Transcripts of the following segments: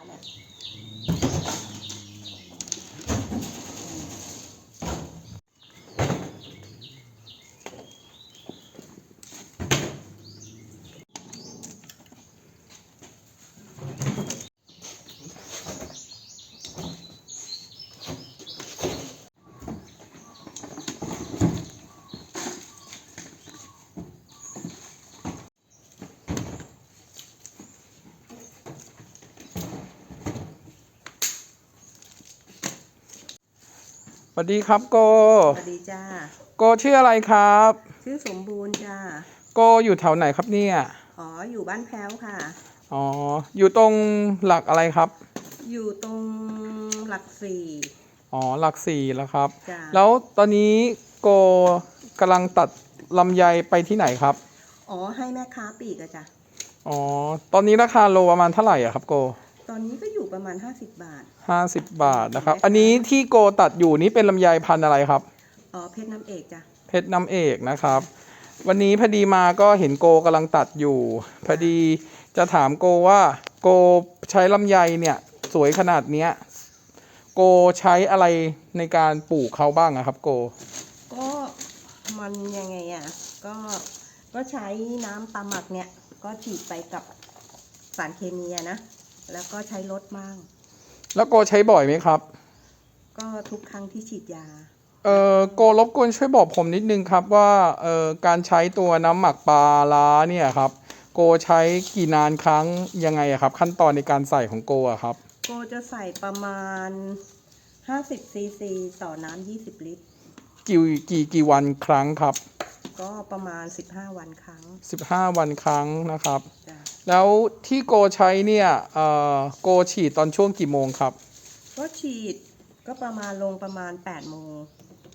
ส วัสดีครับโก สวัสดีจ้า โกชื่ออะไรครับ ชื่อสมบูรณ์จ้า โกอยู่แถวไหนครับเนี่ย อ๋อ อยู่บ้านแพ้วค่ะ อ๋อ อยู่ตรงหลักอะไรครับ อยู่ตรงหลักสี่อ๋อ หลักสี่แล้วครับ จ้า แล้วตอนนี้โกกำลังตัดลำไยไปที่ไหนครับ อ๋อ ให้แม่ค้าปลีกอะจ้ะ อ๋อ ตอนนี้ราคาโลประมาณเท่าไหร่อะครับโก ตอนนี้ก็อยู่ประมาณ 50 บาทห้าสิบบาทนะครับ อันนี้ที่โกตัดอยู่นี่เป็นลำไยพันธุ์อะไรครับอ๋อเพชรน้ำเอกจ้ะเพชรน้ำเอกนะครับ วันนี้พอดีมาก็เห็นโกกำลังตัดอยู่ พอดีจะถามโกว่าโกใช้ลำไยเนี่ยสวยขนาดเนี้ยโกใช้อะไรในการปลูกเขาบ้างอะครับ โก ก็มันยังไงอะก็ก็ใช้น้ำตาหมักเนี่ยก็ฉีดไปกับสารเคมีอะนะ แล้วก็ใช้รถมั่งแล้วโกใช้บ่อยไหมครับ ก็ทุกครั้งที่ฉีดยา เอ่อโกรบกวนช่วยบอกผมนิดนึงครับว่าเอ่อการใช้ตัวน้ำหมักปลาล้าเนี่ยครับ โกใช้กี่นานครั้งยังไงอะครับ ขั้นตอนในการใส่ของโกอะครับ โกจะใส่ประมาณ 50ซีซีต่อน้ำ20 ลิตร กี่กี่กี่วันครั้งครับ ก็ประมาณ 15 วันครั้ง 15 วันครั้งนะครับ จ้ะแล้วที่โกใช้เนี่ยเอ่อโกฉีดตอนช่วงกี่โมงครับก็ฉีดก็ประมาณลงประมาณ8โมง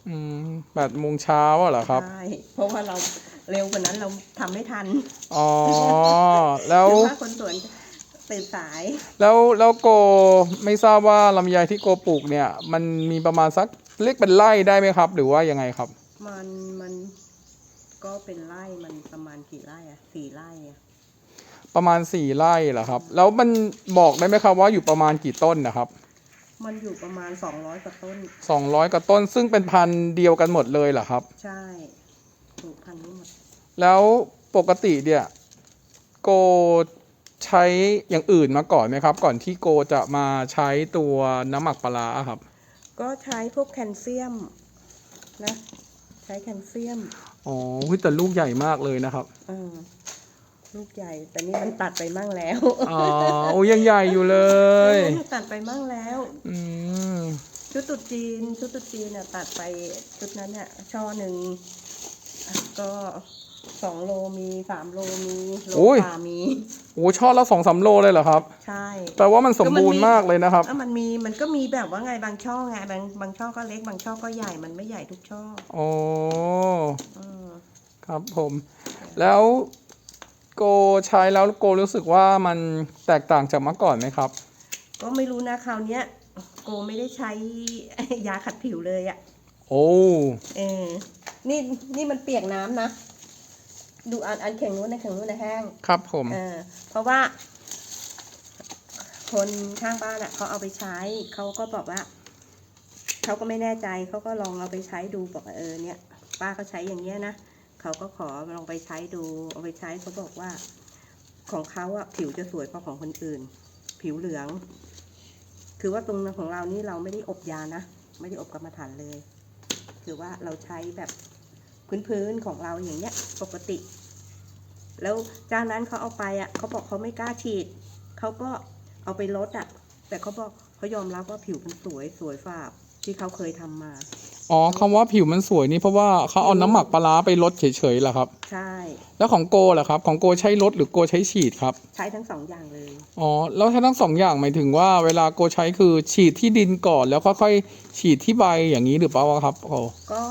อืมแปดโมงเช้าอะเหรอครับ ใช่เพราะว่าเราเร็วกว่านั้นเราทำไม่ทันอ๋อ แล้วคือว่าคนสวนตื่นสาย แล้วแล้วโกไม่ทราบว่าลำไยที่โกปลูกเนี่ย มันมีประมาณสักเรียกเป็นไร่ได้ไหมครับ หรือว่ายังไงครับ มันมัน ก็เป็นไร่มันประมาณกี่ไร่อะสี่ไร่อะประมาณสี่ไร่เหรอครับ แล้วมันบอกได้ไหมครับว่าอยู่ประมาณกี่ต้นนะครับ มันอยู่ประมาณ200กว่าต้นสองร้อยกว่าต้น ซึ่งเป็นพันธุ์เดียวกันหมดเลยเหรอครับ ใช่ปลูกพันธุ์นี้หมดแล้วปกติเนี่ยโกใช้อย่างอื่นมาก่อนไหมครับ ก่อนที่โกจะมาใช้ตัวน้ำหมักปลาร้าครับ ก็ใช้พวกแคลเซียมนะใช้แคลเซียม อ๋อเฮ้ยแต่ลูกใหญ่มากเลยนะครับเออลูกใหญ่ แต่นี่มันตัดไปมั่งแล้วอ๋อโอ้ยังใหญ่อยู่เลยออตัดไปมั่งแล้ว อืมชุดตรุ๊จีนชุดตรุ๊จีนเนี่ยตัดไปชุดนั้นเนี่ยช่อหนึ่งอะก็สองโลมีสามโลมีโลกว่ามีโอ้ช่อละสองสามโลเลยเหรอครับ ใช่แปลว่ามันสมบูรณ์มากเลยนะครับแล้วมันมีมันก็มีแบบว่าไงบางช่อไงบางบางช่อก็เล็กบางช่อก็ใหญ่มันไม่ใหญ่ทุกช่อโอ้เออ ครับผม แล้วโกใช้แล้วโกรู้สึกว่ามันแตกต่างจากเมื่อก่อนไหมครับ ก็ไม่รู้นะคราวเนี้ยโกไม่ได้ใช้ยาขัดผิวเลยอะโอ้เออนี่นี่มันเปียกน้ำนะ ดูอันอันแข็งนู้นนะแข็งนู้นนะแห้งครับผมเออเพราะว่า คนข้างบ้านอะเขาเอาไปใช้เขาก็บอกว่าเขาก็ไม่แน่ใจเขาก็ลองเอาไปใช้ดูบอกว่าเออเนี่ย ป้าเขาใช้อย่างเงี้ยนะ เขาก็ขอลองไปใช้ดูเอาไปใช้เขาบอกว่า ของเขาอะผิวจะสวยกว่าของคนอื่น ผิวเหลือง คือว่าตรงของเรานี่เราไม่ได้อบยานะไม่ได้อบกรรมฐานเลย คือว่าเราใช้แบบพื้นๆของเราอย่างเงี้ยปกติ แล้วเจ้านั้นเขาเอาไปอะเขาบอกเขาไม่กล้าฉีดเขาก็เอาไปลดอะ แต่เขาบอกเขายอมรับว่าผิวมันสวยสวยฝ่าที่เขาเคยทำมา อ๋อคำว่าผิวมันสวยนี่เพราะว่าเขาเอาน้ำหมักปลาร้าไปลดเฉยๆเหรอครับ ใช่ แล้วของโกล่ะครับ ของโกใช้ลดหรือโกใช้ฉีดครับ ใช้ทั้งสองอย่างเลย อ๋อ แล้วถ้าทั้งสองอย่างหมายถึงว่าเวลาโกใช้คือฉีดที่ดินก่อนแล้วค่อยๆฉีดที่ใบอย่างนี้หรือเปล่าครับโอ้ก็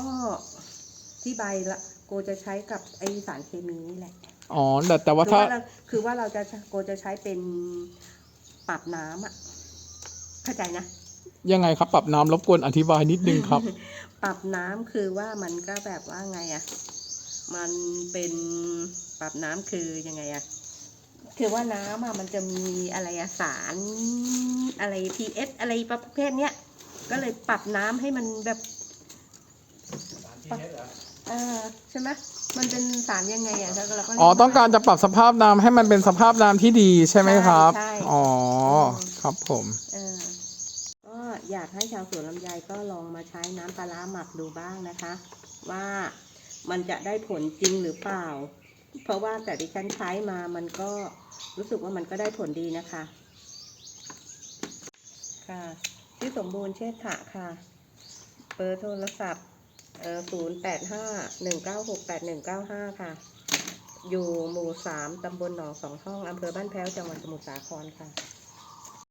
ที่ใบละโกจะใช้กับไอสารเคมีนี่แหละ อ๋อ แต่แต่ว่าคือถ้าว่าเราคือว่าเราจะโกจะใช้เป็นปรับน้ำอะ เข้าใจนะ ยังไงครับ ปรับน้ำรบกวนอธิบายนิดนึงครับ ปรับน้ำคือว่ามันก็แบบว่าไงอะมันเป็นปรับน้ำคือยังไงอะคือว่าน้ำอะมันจะมีอะไรอะสารอะไร PS อะไรประเภทเนี้ย ก็เลยปรับน้ำให้มันแบบเออใช่ไหมมันเป็นสารยังไงอะแล้วเราก็เรียอ๋อต้องการจะปรับสภาพน้ำให้มันเป็นสภาพน้ำที่ดีใช่ไหมครับ ใช่ใช่ อ๋อ ครับผมเอยากให้ชาวสวนลำไยก็ลองมาใช้น้ำปลาร้าหมักดูบ้างนะคะ ว่ามันจะได้ผลจริงหรือเปล่า เพราะว่าแต่ดิฉันใช้มามันก็รู้สึกว่ามันก็ได้ผลดีนะคะค่ะที่สมบูรณ์เชษฐะค่ะ เบอร์โทรศัพท์เอ่อศูนย์แปดห้าหนึ่งเก้าหกแปดหนึ่งเก้าห้าค่ะ อยู่หมู่สามตำบลหนองสองห้องอำเภอบ้านแพ้วจังหวัดสมุทรสาครค่ะ